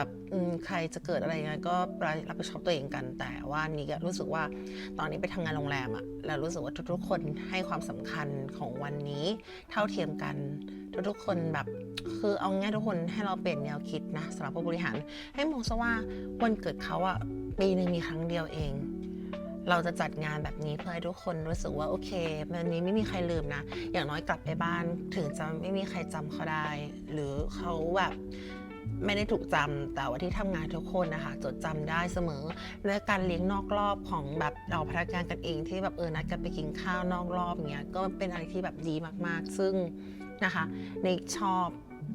แบบใครจะเกิดอะไรยังไงก็รับผิดชอบตัวเองกัน แต่ว่านี่ก็รู้สึกว่าตอนนี้ไปทำงานโรงแรมอะแล้วรู้สึกว่าทุกๆ คนให้ความสำคัญของวันนี้เท่าเทียมกัน ทุกๆ คนแบบคือเอาง่ายทุกคนให้เราเปลี่ยนแนวคิดนะสำหรับผู้บริหาร ให้มองซะว่าวันเกิดเขาอะปีหนึ่งมีครั้งเดียวเองเราจะจัดงานแบบนี้เพื่อให้ทุกคนรู้สึกว่าโอเควันนี้ไม่มีใครลืมนะ อย่างน้อยกลับไปบ้าน ถึงจะไม่มีใครจำเขาได้ หรือเขาแบบ ไม่ได้ถูกจำแต่ว่าที่ทำงานทุกคนนะคะ จดจำได้เสมอและการเลี้ยงนอกรอบของแบบเราพนักงานกันเองที่แบบเออนัดกันไปกินข้าวนอกรอบเงี้ยก็เป็นอะไรที่แบบดีมากๆ ซึ่งนะคะในชอบ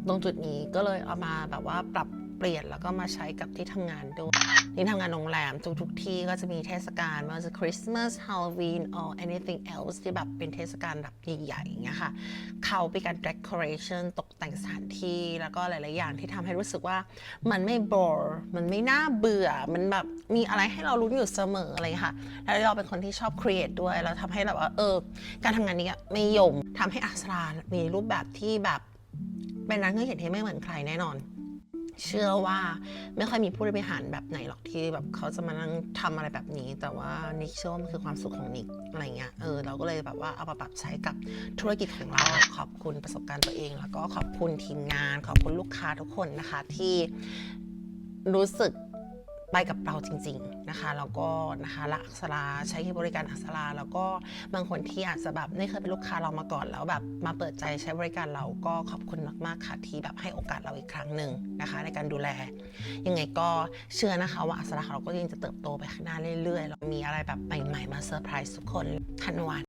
ตรงจุดนี้ก็เลยเอามาแบบว่าปรับ เปลี่ยนแล้วก็มาใช้กับที่ทำงานด้วยนี่ทำงานโรงแรมทุกๆที่ก็จะมีเทศกาลไม่ว่าจะคริสต์มาสฮาโลวีน or anything else ที่แบบเป็นเทศกาลแบบใหญ่ๆอย่างเงี้ยค่ะ เขาเป็นการ decoration ตกแต่งสถานที่แล้วก็หลายๆอย่างที่ทำให้รู้สึกว่ามันไม่ bore มันไม่น่าเบื่อ มันแบบมีอะไรให้เราลุ้นอยู่เสมออะไรค่ะ แล้วเราเป็นคนที่ชอบ create ด้วยแล้วทำให้แบบว่าเออการทำงานนี้ไม่ยมทำให้อัศรามีรูปแบบที่แบบเป็นนเครื่องเขียนที่ไม่เหมือนใครแน่นอน เชื่อว่าไม่ค่อยมีผู้บริหารแบบไหนหรอกที่แบบเขาจะมานั่งทำอะไรแบบนี้ แต่ว่านิกเชื่อว่ามันคือความสุขของนิกอะไรเงี้ยเออเราก็เลยแบบว่าเอามาปรับใช้กับธุรกิจของเราขอบคุณประสบการณ์ตัวเอง แล้วก็ขอบคุณทีมงาน ขอบคุณลูกค้าทุกคนนะคะที่รู้สึก ไปกับเราจริง ๆนะคะแล้วก็นะคะรักอักษราใช้บริการอักษราแล้วก็บางคนที่อาจจะแบบไม่เคยเป็นลูกค้าเรามาก่อนแล้วแบบมาเปิดใจใช้บริการเราก็ขอบคุณมากๆค่ะที่แบบให้โอกาสเราอีกครั้งหนึ่งนะคะ ในการดูแล ยังไงก็เชื่อนะคะว่าอักษราเราก็ยังจะเติบโตไปข้างหน้าเรื่อยๆเรามีอะไรแบบใหม่ๆมาเซอร์ไพรส์ทุกคนทันวัน